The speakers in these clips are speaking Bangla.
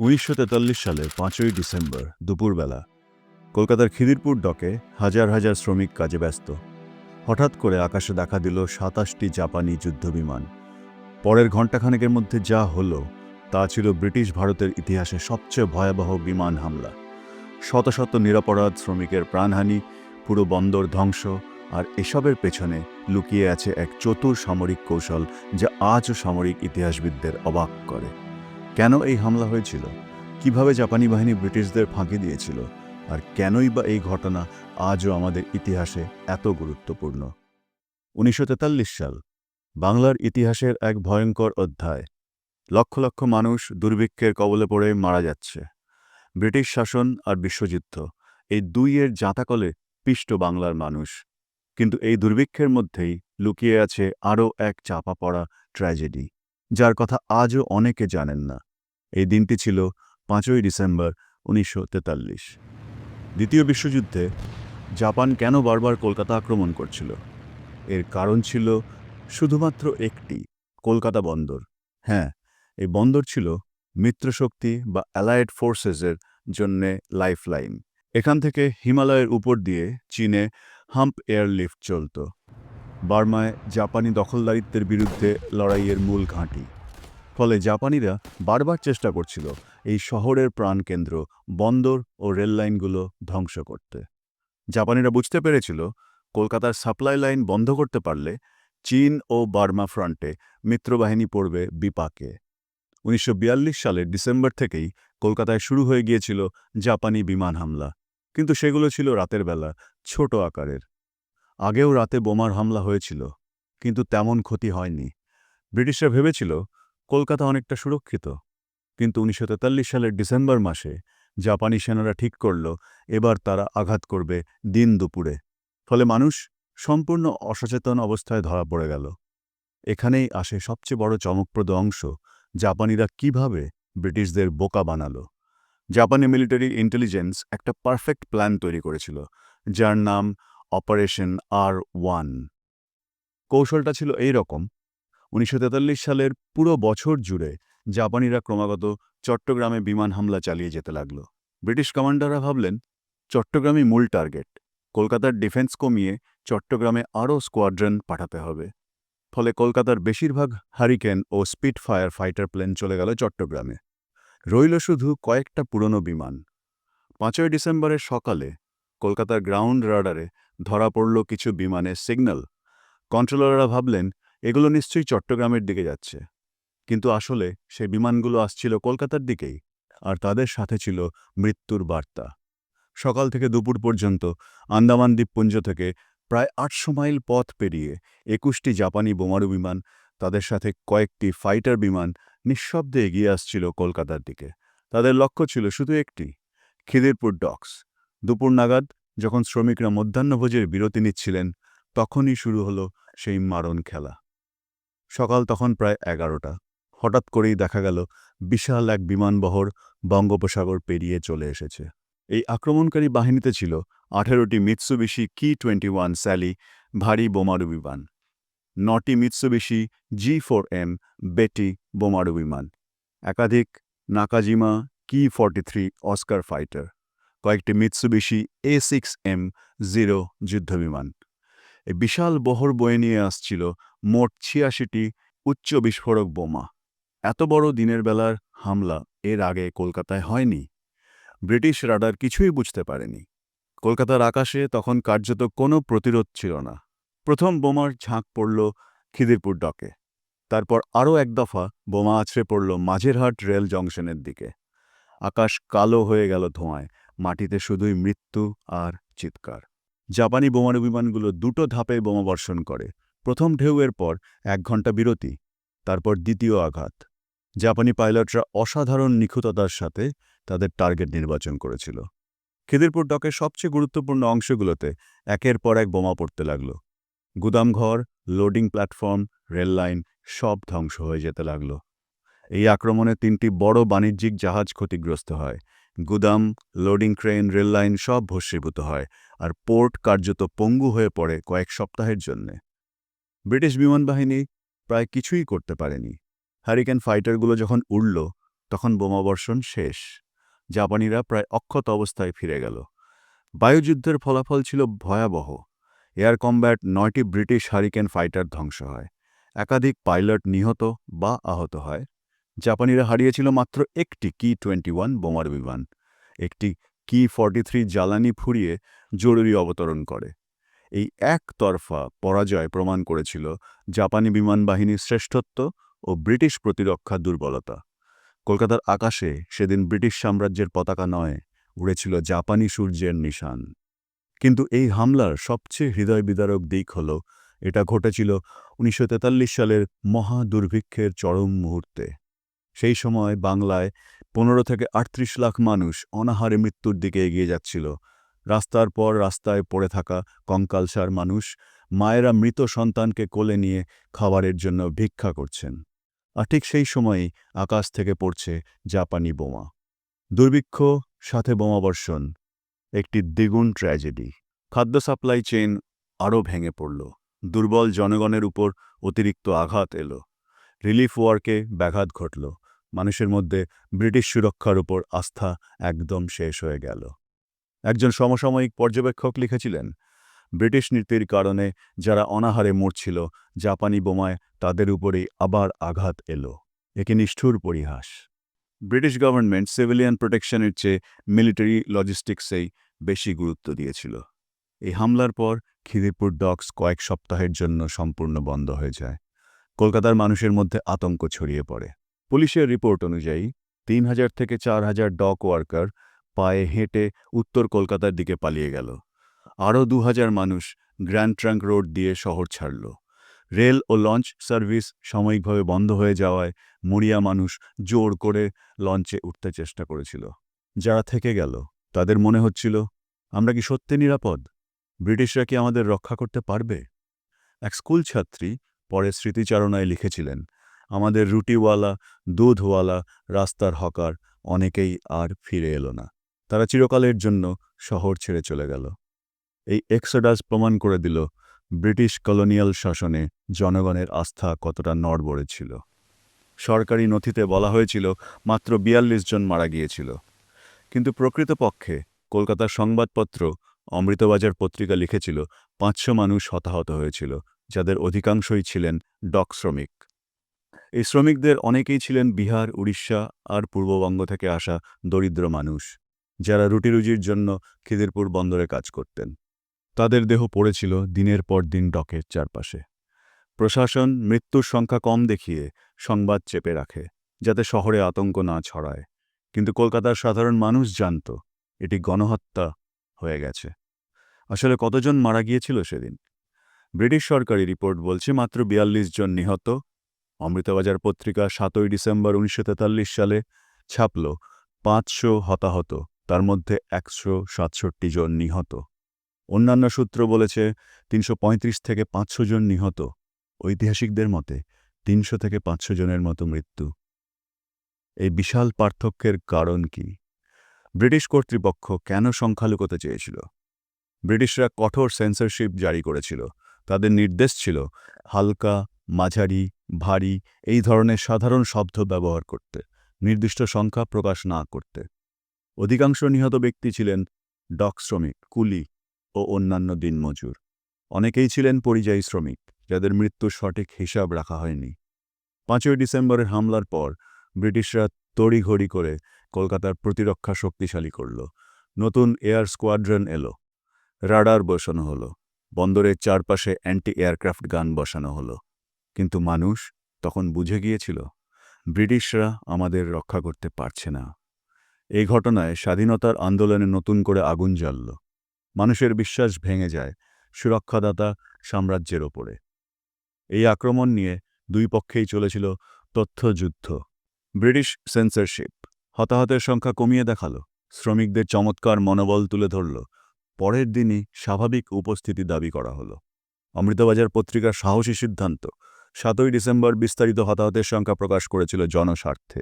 উনিশশো তেতাল্লিশ সালে পাঁচই ডিসেম্বর, দুপুরবেলা, কলকাতার খিদিরপুর ডকে হাজার হাজার শ্রমিক কাজে ব্যস্ত। হঠাৎ করে আকাশে দেখা দিল সাতাশটি জাপানি যুদ্ধবিমান। পরের ঘণ্টাখানেকের মধ্যে যা হলো, তা ছিল ব্রিটিশ ভারতের ইতিহাসে সবচেয়ে ভয়াবহ বিমান হামলা। শত শত নিরাপরাধ শ্রমিকের প্রাণহানি, পুরো বন্দর ধ্বংস, আর এসবের পেছনে লুকিয়ে আছে এক চতুর সামরিক কৌশল যা আজও সামরিক ইতিহাসবিদদের অবাক করে। কেন এই হামলা হয়েছিল? কীভাবে জাপানি বাহিনী ব্রিটিশদের ফাঁকি দিয়েছিল? আর কেনই বা এই ঘটনা আজও আমাদের ইতিহাসে এত গুরুত্বপূর্ণ? উনিশশো তেতাল্লিশ সাল, বাংলার ইতিহাসের এক ভয়ঙ্কর অধ্যায়। লক্ষ লক্ষ মানুষ দুর্ভিক্ষের কবলে পড়ে মারা যাচ্ছে। ব্রিটিশ শাসন আর বিশ্বযুদ্ধ, এই দুইয়ের জাঁতাকলে পিষ্ট বাংলার মানুষ। কিন্তু এই দুর্ভিক্ষের মধ্যেই লুকিয়ে আছে আরও এক চাপা পড়া ট্র্যাজেডি, যার কথা আজও অনেকে জানেন না। এই দিনটি ছিল পাঁচই ডিসেম্বর উনিশশো তেতাল্লিশ। দ্বিতীয় বিশ্বযুদ্ধে জাপান কেন বারবার কলকাতা আক্রমণ করছিল? এর কারণ ছিল শুধুমাত্র একটি, কলকাতা বন্দর। হ্যাঁ এই বন্দর ছিল মিত্রশক্তি বা অ্যালায়েড ফোর্সেসের জন্যে লাইফলাইন এখান থেকে হিমালয়ের উপর দিয়ে চীনে হাম্প এয়ারলিফট চলত। বার্মায় জাপানি দখলদারিত্বের বিরুদ্ধে লড়াইয়ের মূল ঘাঁটি। ফলে জাপানিরা বারবার চেষ্টা করছিল এই শহরের প্রাণকেন্দ্র, বন্দর ও রেললাইনগুলো ধ্বংস করতে। জাপানিরা বুঝতে পেরেছিল কলকাতার সাপ্লাই লাইন বন্ধ করতে পারলে চীন ও বার্মা ফ্রন্টে মিত্রবাহিনী পড়বে বিপাকে। উনিশশো বিয়াল্লিশ সালের ডিসেম্বর থেকেই কলকাতায় শুরু হয়ে গিয়েছিল জাপানি বিমান হামলা। কিন্তু সেগুলো ছিল রাতের বেলা, ছোট আকারের। আগেও রাতে বোমার হামলা হয়েছিল, কিন্তু তেমন ক্ষতি হয়নি। ব্রিটিশরা ভেবেছিল কলকাতা অনেকটা সুরক্ষিত। কিন্তু উনিশশো তেতাল্লিশ সালের ডিসেম্বর মাসে জাপানি সেনারা ঠিক করল, এবার তারা আঘাত করবে দিন দুপুরে। ফলে মানুষ সম্পূর্ণ অসচেতন অবস্থায় ধরা পড়ে গেল। এখানেই আসে সবচেয়ে বড় চমকপ্রদ অংশ, জাপানিরা কীভাবে ব্রিটিশদের বোকা বানালো। জাপানি মিলিটারি ইন্টেলিজেন্স একটা পারফেক্ট প্ল্যান তৈরি করেছিল, যার নাম অপারেশন আর ওয়ান। কৌশলটা ছিল এই রকম উনিশশো সালের পুরো বছর জুড়ে জাপানিরা ক্রমাগত চট্টগ্রামে বিমান হামলা চালিয়ে যেতে লাগল। ব্রিটিশ কমান্ডাররা ভাবলেন, চট্টগ্রামই মূল টার্গেট। কলকাতার ডিফেন্স কমিয়ে চট্টগ্রামে আরও স্কোয়াড্রন পাঠাতে হবে। ফলে কলকাতার বেশিরভাগ হারিকেন ও স্পিড ফায়ার ফাইটার প্লেন চলে গেল চট্টগ্রামে। রইল শুধু কয়েকটা পুরনো বিমান। পাঁচই ডিসেম্বরের সকালে কলকাতার গ্রাউন্ড রাডারে ধরা পড়ল কিছু বিমানের সিগন্যাল। কন্ট্রোলাররা ভাবলেন এগুলো নিশ্চয়ই চট্টগ্রামের দিকে যাচ্ছে। কিন্তু আসলে সেই বিমানগুলো আসছিল কলকাতার দিকেই, আর তাদের সাথে ছিল মৃত্যুর বার্তা। সকাল থেকে দুপুর পর্যন্ত আন্দামান দ্বীপপুঞ্জ থেকে প্রায় আটশো মাইল পথ পেরিয়ে একুশটি জাপানি বোমারু বিমান, তাদের সাথে কয়েকটি ফাইটার বিমান নিঃশব্দে এগিয়ে আসছিল কলকাতার দিকে। তাদের লক্ষ্য ছিল শুধু একটি, খিদিরপুর ডক্স। দুপুর নাগাদ যখন শ্রমিকরা মধ্যাহ্নভোজের বিরতি নিচ্ছিলেন, তখনই শুরু হলো সেই মারণ খেলা। সকাল তখন প্রায় এগারোটা। হঠাৎ করেই দেখা গেল, বিশাল এক বিমানবহর বঙ্গোপসাগর পেরিয়ে চলে এসেছে। এই আক্রমণকারী বাহিনীতে ছিল আঠেরোটি Mitsubishi Ki twenty one Sally ভারী বোমারু বিমান, নটি মিৎসুবিশি জি ফোর এম বেটি বোমারু বিমান, একাধিক Nakajima Ki forty three Oscar fighter, কয়েকটি Mitsubishi A six M zero যুদ্ধবিমান। বিশাল বহর বয়ে নিয়ে আসছিল মোট ছিয়াশিটি উচ্চ বিস্ফোরক বোমা। এত বড় দিনের বেলার হামলা এর আগে কলকাতায় হয়নি। ব্রিটিশ রাডার কিছুই বুঝতে পারেনি। কলকাতার আকাশে তখন কার্যত কোনো প্রতিরোধ ছিল না। প্রথম বোমার ঝাঁক পড়ল খিদিরপুর ডকে। তারপর আরও এক দফা বোমা আছড়ে পড়ল মাঝেরহাট রেল জংশনের দিকে। আকাশ কালো হয়ে গেল ধোঁয়ায়, মাটিতে শুধুই মৃত্যু আর চিৎকার। জাপানি বোমারু বিমানগুলো দুটো ধাপে বোমাবর্ষণ করে। প্রথম ঢেউয়ের পর এক ঘণ্টা বিরতি, তারপর দ্বিতীয় আঘাত। জাপানি পাইলটরা অসাধারণ নিখুঁততার সাথে তাদের টার্গেট নির্বাচন করেছিল। খিদিরপুর ডকের সবচেয়ে গুরুত্বপূর্ণ অংশগুলোতে একের পর এক বোমা পড়তে লাগল। গুদামঘর লোডিং প্ল্যাটফর্ম রেললাইন সব ধ্বংস হয়ে যেতে লাগল। এই আক্রমণে তিনটি বড় বাণিজ্যিক জাহাজ ক্ষতিগ্রস্ত হয়। গুদাম লোডিং ক্রেন রেললাইন সব ভস্মীভূত হয় আর পোর্ট কার্যত পঙ্গু হয়ে পড়ে কয়েক সপ্তাহের জন্যে। ব্রিটিশ বিমান বাহিনী প্রায় কিছুই করতে পারেনি। হ্যারিকেন ফাইটারগুলো যখন উড়ল, তখন বোমাবর্ষণ শেষ। জাপানিরা প্রায় অক্ষত অবস্থায় ফিরে গেল। বায়ুযুদ্ধের ফলাফল ছিল ভয়াবহ। এয়ার কম্ব্যাট নয়টি ব্রিটিশ হারিকেন ফাইটার ধ্বংস হয়। একাধিক পাইলট নিহত বা আহত হয়। জাপানিরা হারিয়েছিল মাত্র একটি কি টোয়েন্টি ওয়ান বোমার বিমান। একটি কি ফর্টি থ্রি জ্বালানি ফুরিয়ে জরুরি অবতরণ করে। এই একতরফা পরাজয় প্রমাণ করেছিল জাপানি বিমান বাহিনীর শ্রেষ্ঠত্ব ও ব্রিটিশ প্রতিরক্ষা দুর্বলতা। কলকাতার আকাশে সেদিন ব্রিটিশ সাম্রাজ্যের পতাকা নয়, উড়েছিল জাপানি সূর্যের নিশান। কিন্তু এই হামলার সবচেয়ে হৃদয় বিদারক দিক হল, এটা ঘটেছিল উনিশশো তেতাল্লিশ সালের মহা দুর্ভিক্ষের চরম মুহূর্তে। সেই সময় বাংলায় পনেরো থেকে আটত্রিশ লাখ মানুষ অনাহারে মৃত্যুর দিকে এগিয়ে যাচ্ছিল। রাস্তার পর রাস্তায় পড়ে থাকা কঙ্কালসার মানুষ মায়েরা মৃত সন্তানকে কোলে নিয়ে খাবারের জন্য ভিক্ষা করছেন। আর ঠিক সেই সময়ই আকাশ থেকে পড়ছে জাপানি বোমা। দুর্ভিক্ষ, সাথে বোমাবর্ষণ একটি দ্বিগুণ ট্র্যাজেডি। খাদ্য সাপ্লাই চেইন আরও ভেঙে পড়ল। দুর্বল জনগণের উপর অতিরিক্ত আঘাত এলো। রিলিফ ওয়ার্কে ব্যাঘাত ঘটল। মানুষের মধ্যে ব্রিটিশ সুরক্ষার উপর আস্থা একদম শেষ হয়ে গেল। একজন সমসাময়িক পর্যবেক্ষক লিখেছিলেন, ব্রিটিশ নীতির কারণে যারা অনাহারে মরছিল জাপানি বোমায় তাদের উপরেই আবার আঘাত এলো। একে নিষ্ঠুর পরিহাস। ব্রিটিশ গভর্নমেন্ট সিভিলিয়ান প্রোটেকশনের চেয়ে মিলিটারি লজিস্টিক্সেই বেশি গুরুত্ব দিয়েছিল। এই হামলার পর খিদিরপুর ডকস কয়েক সপ্তাহের জন্য সম্পূর্ণ বন্ধ হয়ে যায়। কলকাতার মানুষের মধ্যে আতঙ্ক ছড়িয়ে পড়ে। পুলিশের রিপোর্ট অনুযায়ী, তিন হাজার থেকে চার হাজার ডক ওয়ার্কার পায়ে হেঁটে উত্তর কলকাতার দিকে পালিয়ে গেল। আরও দু হাজার মানুষ গ্র্যান্ড ট্রাঙ্ক রোড দিয়ে শহর ছাড়ল। রেল ও লঞ্চ সার্ভিস সাময়িকভাবে বন্ধ হয়ে যাওয়ায় মরিয়া মানুষ জোর করে লঞ্চে উঠতে চেষ্টা করেছিল। যারা থেকে গেল, তাদের মনে হচ্ছিল, আমরা কি সত্যি নিরাপদ? ব্রিটিশরা কি আমাদের রক্ষা করতে পারবে? এক স্কুল ছাত্রী পরে স্মৃতিচারণায় লিখেছিলেন, আমাদের রুটিওয়ালা, দুধওয়ালা, রাস্তার হকার, অনেকেই আর ফিরে এলো না। তারা চিরকালের জন্য শহর ছেড়ে চলে গেল। এই এক্সোডাস প্রমাণ করে দিল ব্রিটিশ কলোনিয়াল শাসনে জনগণের আস্থা কতটা নড়বড়ে ছিল। সরকারি নথিতে বলা হয়েছিল, মাত্র বিয়াল্লিশ জন মারা গিয়েছিল। কিন্তু প্রকৃতপক্ষে কলকাতার সংবাদপত্র অমৃতবাজার পত্রিকা লিখেছিল, পাঁচশো মানুষ হতাহত হয়েছিল যাদের অধিকাংশই ছিলেন ডক শ্রমিক। এই শ্রমিকদের অনেকেই ছিলেন বিহার, উড়িষ্যা আর পূর্ববঙ্গ থেকে আসা দরিদ্র মানুষ, যারা রুটিরুজির জন্য খিদিরপুর বন্দরে কাজ করতেন। তাদের দেহ পড়েছিল দিনের পর দিন ডকের চারপাশে। প্রশাসন মৃত্যুর সংখ্যা কম দেখিয়ে সংবাদ চেপে রাখে, যাতে শহরে আতঙ্ক না ছড়ায়। কিন্তু কলকাতার সাধারণ মানুষ জানত, এটি গণহত্যা হয়ে গেছে। আসলে কতজন মারা গিয়েছিল সেদিন? ব্রিটিশ সরকারি রিপোর্ট বলছে মাত্র বিয়াল্লিশ জন নিহত। অমৃতবাজার পত্রিকা সাতই ডিসেম্বর উনিশশো তেতাল্লিশ সালে ছাপল, পাঁচশো হতাহত, তার মধ্যে একশো সাতষট্টি জন নিহত। অন্যান্য সূত্র বলেছে তিনশো পঁয়ত্রিশ থেকে পাঁচশো জন নিহত। ঐতিহাসিকদের মতে তিনশো থেকে পাঁচশো জনের মতো মৃত্যু। এই বিশাল পার্থক্যের কারণ কি? ব্রিটিশ কর্তৃপক্ষ কেন সংখ্যালঘুতে চেয়েছিল? ব্রিটিশরা কঠোর সেন্সরশিপ জারি করেছিল। তাদের নির্দেশ ছিল হালকা, মাঝারি, ভারী এই ধরনের সাধারণ শব্দ ব্যবহার করতে, নির্দিষ্ট সংখ্যা প্রকাশ না করতে। অধিকাংশ নিহত ব্যক্তি ছিলেন ডক শ্রমিক, কুলি ও অন্যান্য দিনমজুর। অনেকেই ছিলেন পরিযায়ী শ্রমিক, যাদের মৃত্যুর সঠিক হিসাব রাখা হয়নি। পাঁচই ডিসেম্বরের হামলার পর ব্রিটিশরা তড়িঘড়ি করে কলকাতার প্রতিরক্ষা শক্তিশালী করল। নতুন এয়ার স্কোয়াড্রন এলো। রাডার বসানো হলো। বন্দরের চারপাশে অ্যান্টি এয়ারক্রাফট গান বসানো হলো। কিন্তু মানুষ তখন বুঝে গিয়েছিল, ব্রিটিশরা আমাদের রক্ষা করতে পারছে না। এই ঘটনায় স্বাধীনতার আন্দোলনে নতুন করে আগুন জ্বলল। মানুষের বিশ্বাস ভেঙে যায় সুরক্ষাদাতা সাম্রাজ্যের ওপরে। এই আক্রমণ নিয়ে দুই পক্ষেই চলেছিল তথ্যযুদ্ধ। ব্রিটিশ সেন্সরশিপ হতাহতের সংখ্যা কমিয়ে দেখাল। শ্রমিকদের চমৎকার মনোবল তুলে ধরল। পরের দিনই স্বাভাবিক উপস্থিতি দাবি করা হলো। অমৃতবাজার পত্রিকার সাহসী সিদ্ধান্ত, সাতই ডিসেম্বর বিস্তারিত হতাহতের সংখ্যা প্রকাশ করেছিল জনস্বার্থে।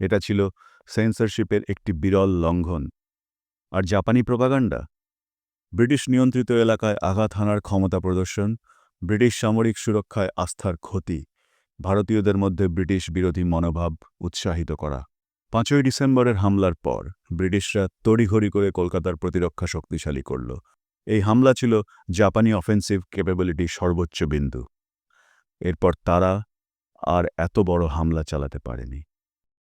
এটা ছিল সেন্সরশিপের একটি বিরল লঙ্ঘন। আর জাপানি প্রপাগান্ডা? ব্রিটিশ নিয়ন্ত্রিত এলাকায় আঘাত হানার ক্ষমতা প্রদর্শন, ব্রিটিশ সামরিক সুরক্ষায় আস্থার ক্ষতি, ভারতীয়দের মধ্যে ব্রিটিশ বিরোধী মনোভাব উৎসাহিত করা। পাঁচই ডিসেম্বরের হামলার পর ব্রিটিশরা তড়িঘড়ি করে কলকাতার প্রতিরক্ষা শক্তিশালী করল। এই হামলা ছিল জাপানি অফেন্সিভ ক্যাপাবিলিটির সর্বোচ্চ বিন্দু। এরপর তারা আর এত বড় হামলা চালাতে পারেনি।